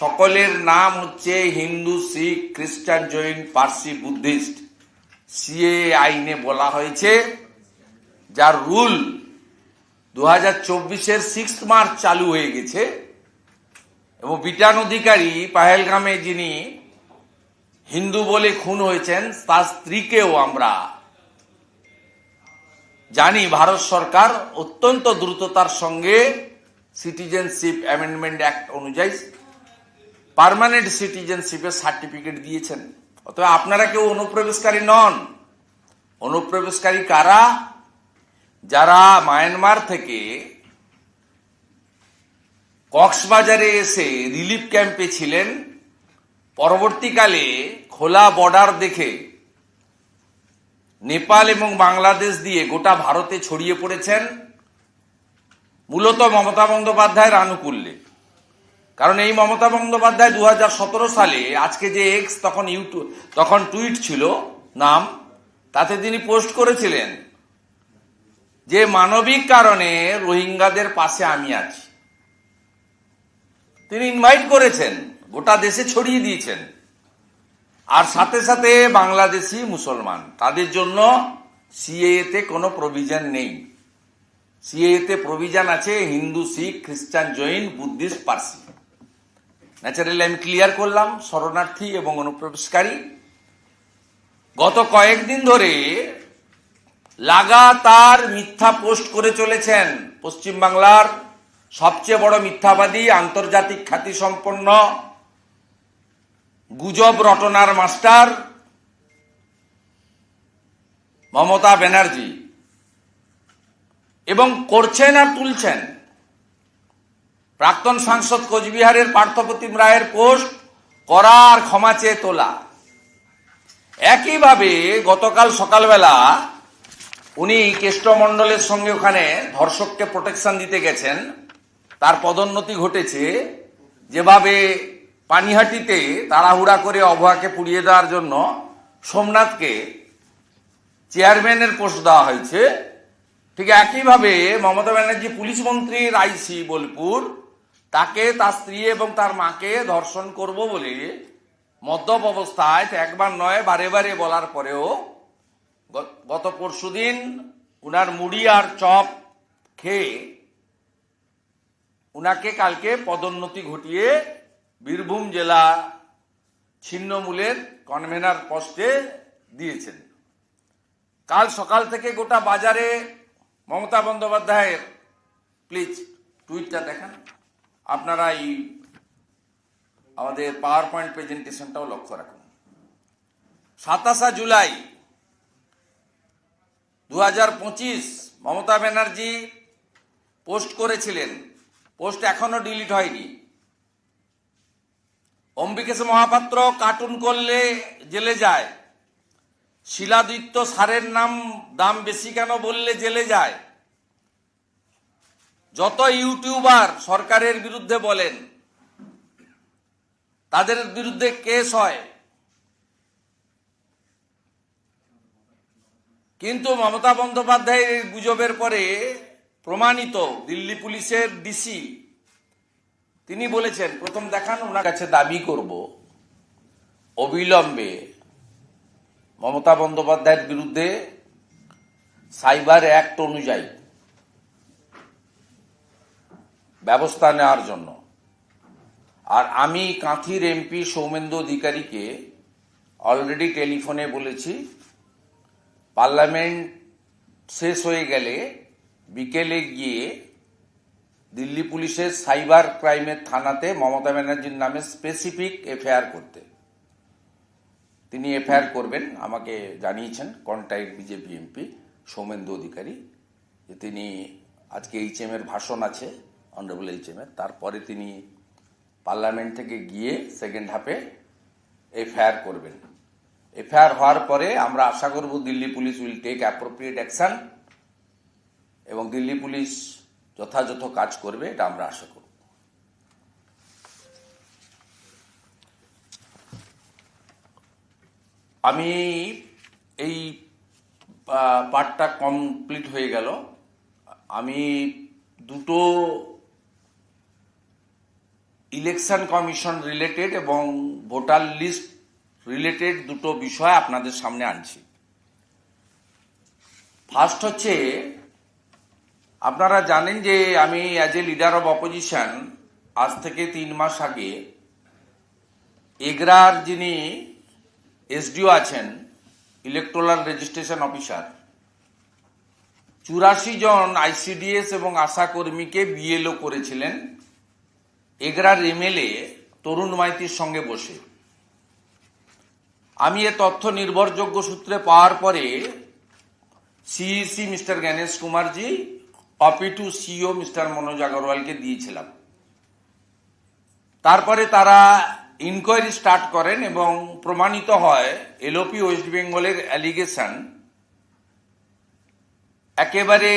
সকলের নাম হচ্ছে হিন্দু, শিখ, খ্রিস্টান, জৈন, পার্সি, বুদ্ধিস্ট। সিএ আইনে বলা হয়েছে, যার রুল দু হাজার চব্বিশের সিক্স মার্চ চালু হয়ে গেছে, এবং বিটান অধিকারী পাহেলগামে যিনি হিন্দু বলে খুন হয়েছেন, তার স্ত্রীকেও আমরা জানি, ভারত সরকার অত্যন্ত দ্রুততার সঙ্গে সিটিজেনশিপ অ্যামেন্ডমেন্ট অ্যাক্ট অনুযায়ী পার্মানেন্ট সিটিজেনশিপের সার্টিফিকেট দিয়েছেন। অতএব আপনারা কেউ অনুপ্রবেশকারী নন। অনুপ্রবেশকারী কারা? যারা মায়ানমার থেকে কক্সবাজারে এসে রিলিফ ক্যাম্পে ছিলেন, পরবর্তীকালে খোলা বর্ডার দেখে নেপাল এবং বাংলাদেশ দিয়ে গোটা ভারতে ছড়িয়ে পড়েছেন মূলত মমতা বন্দ্যোপাধ্যায়ের আনুকূল্যে কারণ এই মমতা বন্দ্যোপাধ্যায় দু হাজার সতেরো সালে আজকে যে এক্স তখন ইউটিউব তখন টুইট ছিল, নাম, তাতে তিনি পোস্ট করেছিলেন যে মানবিক কারণে রোহিঙ্গাদের পাশে আমি আছি। তিনি ইনভাইট করেছেন, গোটা দেশে ছড়িয়ে দিয়েছেন। আর সাথে সাথে বাংলাদেশি মুসলমান, তাদের জন্য সিএতে কোনো প্রভিজন নেই। সিএতে প্রভিজন আছে হিন্দু, শিখ, খ্রিস্টান, জৈন, বুদ্ধিস্ট, পার্সি। ন্যাচারালি আমি ক্লিয়ার করলাম, শরণার্থী এবং অনুপ্রবেশকারী। গত কয়েকদিন ধরে লাগাতার মিথ্যা পোস্ট করে চলেছেন পশ্চিমবাংলার সবচেয়ে বড় মিথ্যাবাদী, আন্তর্জাতিক খ্যাতি সম্পন্ন গুজব রটনার মাস্টার মমতা ব্যানার্জি। এবং করছেন আর তুলছেন। প্রাক্তন সাংসদ কোচবিহারের পার্থপ্রতিম রায়ের পোস্ট, করার ক্ষমা চেয়ে তোলা। একইভাবে গতকাল সকালবেলা উনি কেষ্টমণ্ডলের সঙ্গে ওখানে ধর্ষককে প্রোটেকশন দিতে গেছেন। তার পদোন্নতি ঘটেছে। যেভাবে পানিহাটিতে তাড়াহুড়া করে অভয়াকে পুড়িয়ে দেওয়ার জন্য সোমনাথকে চেয়ারম্যানের পোস্ট দেওয়া হয়েছে, ঠিক একইভাবে মমতা ব্যানার্জি পুলিশ মন্ত্রীর আইসি বোলপুর তাকে তার স্ত্রী এবং তার মাকে ধর্ষণ করব বলে মদ্যপ অবস্থায় একবার নয়, বারে বারে বলার পরেও গত পরশুদিন উনার মুড়ি আর চপ খেয়ে উনাকে কালকে পদোন্নতি ঘটিয়ে বীরভূম জেলা ছিন্নমূলের কনভেনার পোস্টে দিয়েছেন। কাল সকাল থেকে গোটা বাজারে মমতা বন্দ্যোপাধ্যায়ের প্লিজ টুইটটা দেখান। আপনারা এই আমাদের পাওয়ার পয়েন্ট প্রেজেন্টেশনটাও লক্ষ্য রাখুন। সাতাশা জুলাই দু হাজার পঁচিশ মমতা ব্যানার্জি পোস্ট করেছিলেন। পোস্ট এখনও ডিলিট হয়নি। অম্বিকেশ মহাপাত্র কার্টুন করলে জেলে যায়। শিলাদিত্য সারের নাম, দাম বেশি কেন বললে জেলে যায়? যত ইউটিউবার সরকারের বিরুদ্ধে বলেন, তাদের বিরুদ্ধে কেস হয়। কিন্তু মমতা বন্দ্যোপাধ্যায়ের গুজবের পরে প্রমাণিত দিল্লি পুলিশের ডিসি, তিনি বলেছেন, প্রথম দেখান, ওনার কাছে দাবি করব। অবিলম্বে মমতা বন্দ্যোপাধ্যায়ের বিরুদ্ধে সাইবার অ্যাক্ট অনুযায়ী ব্যবস্থা নেওয়ার জন্য। আর আমি কাঁথির এমপি সৌমেন্দু অধিকারীকে অলরেডি টেলিফোনে বলেছি পার্লামেন্ট শেষ হয়ে গেলে বিকেলে গিয়ে দিল্লি পুলিশের সাইবার ক্রাইমের থানাতে মমতা ব্যানার্জির নামে স্পেসিফিক এফআইআর করতে। তিনি এফআইআর করবেন, আমাকে জানিয়েছেন contact BJP MP Soumendu Adhikari তিনি আজকে এইচএম এর ভাষণ আছে। অনারেবল এইচএম এর। তারপরে তিনি পার্লামেন্ট থেকে গিয়ে সেকেন্ড হাফে এফআইআর করবেন। এফআইআর হওয়ার পরে আমরা আশা করব Delhi police will take appropriate action এবং দিল্লি পুলিশ যথাযথ কাজ করবে, এটা আমরা আশা করব। আমি এই পার্টটা কমপ্লিট হয়ে গেল। আমি দুটো ইলেকশন কমিশন রিলেটেড এবং ভোটার লিস্ট রিলেটেড দুটো বিষয় আপনাদের সামনে আনছি। ফার্স্ট হচ্ছে, আপনারা জানেন যে আমি as a leader of opposition আজ থেকে তিন মাস আগে এগরার যিনি এসডিও আছেন ইলেকট্রাল রেজিস্ট্রেশন অফিসার চুরাশি জন আইসিডিএস এবং আশা কর্মীকে বিএলও করেছিলেন। এগরার এমএলএ তরুণ মাইতির সঙ্গে বসে। আমি এ তথ্য নির্ভরযোগ্য সূত্রে পাওয়ার পরে CEC mister Ganesh Kumarji, copy to CEO mister Manoj আগরওয়ালকে দিয়েছিলাম। তারপরে তারা ইনকোয়ারি স্টার্ট করেন এবং প্রমাণিত হয় এলওপি ওয়েস্ট বেঙ্গলের অ্যালিগেশন একেবারে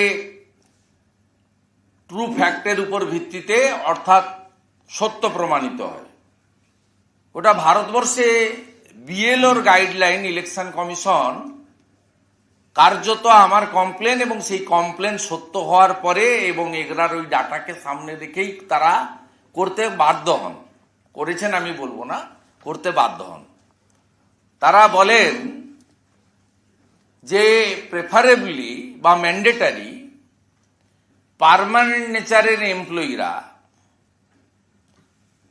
ট্রু ফ্যাক্টের উপর ভিত্তিতে, অর্থাৎ সত্য প্রমাণিত হয়। ওটা ভারতবর্ষে বিএলওর গাইডলাইন ইলেকশন কমিশন কার্যত আমার কমপ্লেন এবং সেই কমপ্লেন সত্য হওয়ার পরে এবং এগরার ওই ডাটাকে সামনে রেখেই তারা করতে বাধ্য হন। করেছেন আমি বলব না, করতে বাধ্য হন। তারা বলেন যে প্রেফারেবলি বা ম্যান্ডেটারি পার্মানেন্ট নেচারের এমপ্লয়িরা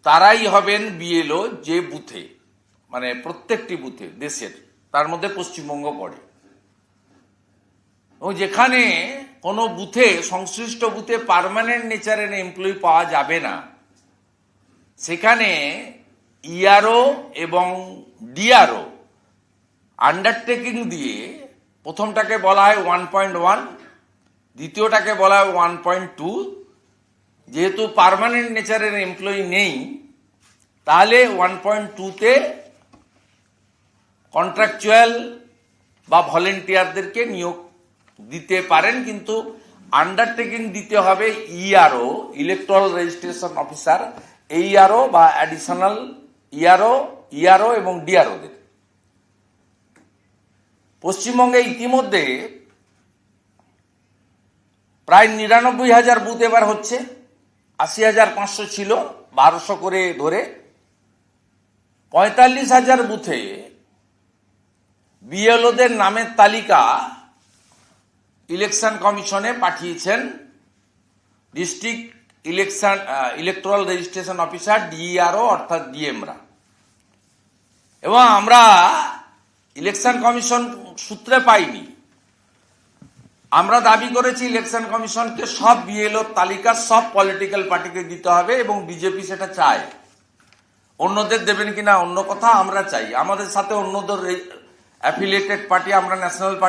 তারাই হবেন বিএলও যে বুথে মানে প্রত্যেকটি বুথে, দেশের, তার মধ্যে পশ্চিমবঙ্গ পড়ে। এবং যেখানে কোনো বুথে, সংশ্লিষ্ট বুথে পার্মানেন্ট নেচারের এমপ্লয়ি পাওয়া যাবে না, সেখানে ইআরও এবং ডিআরও আন্ডারটেকিং দিয়ে প্রথমটাকে বলা হয় ওয়ান পয়েন্ট ওয়ান দ্বিতীয়টাকে বলা হয় ওয়ান পয়েন্ট টু যেহেতু পার্মানেন্ট নেচারের এমপ্লয়ি নেই, তাহলে ওয়ান পয়েন্ট টুতে কন্ট্রাকচুয়াল বা ভলেন্টিয়ারদেরকে নিয়োগ দিতে পারেন, কিন্তু আন্ডারটেকিং দিতে হবে ERO electoral registration officer AERO বা অ্যাডিশনাল ইআরও ইআরও এবং ডিআরওদের পশ্চিমবঙ্গে ইতিমধ্যে প্রায় নিরানব্বই হাজার বুথ এবার হচ্ছে। আশি হাজার পাঁচশো ছিল, বারোশো করে ধরে। পঁয়তাল্লিশ হাজার বুথে বিএলওদের নামের তালিকা ইলেকশন কমিশনে পাঠিয়েছেন district election electoral registration officer DRO অর্থাৎ ডিএমরা। এবং আমরা ইলেকশন কমিশন সূত্রে পাইনি। আমরা দাবি করেছি ইলেকশন কমিশনকে সব বিএলও তালিকা, সব পলিটিক্যাল পার্টিকে দিতে হবে এবং বিজেপি সেটা চায়। অন্যদের দেবেন কিনা অন্য কথা আমরা চাই। আমাদের সাথে অন্যদের অ্যাফিলিয়েটেড পার্টি আমরা ন্যাশনাল পার্টি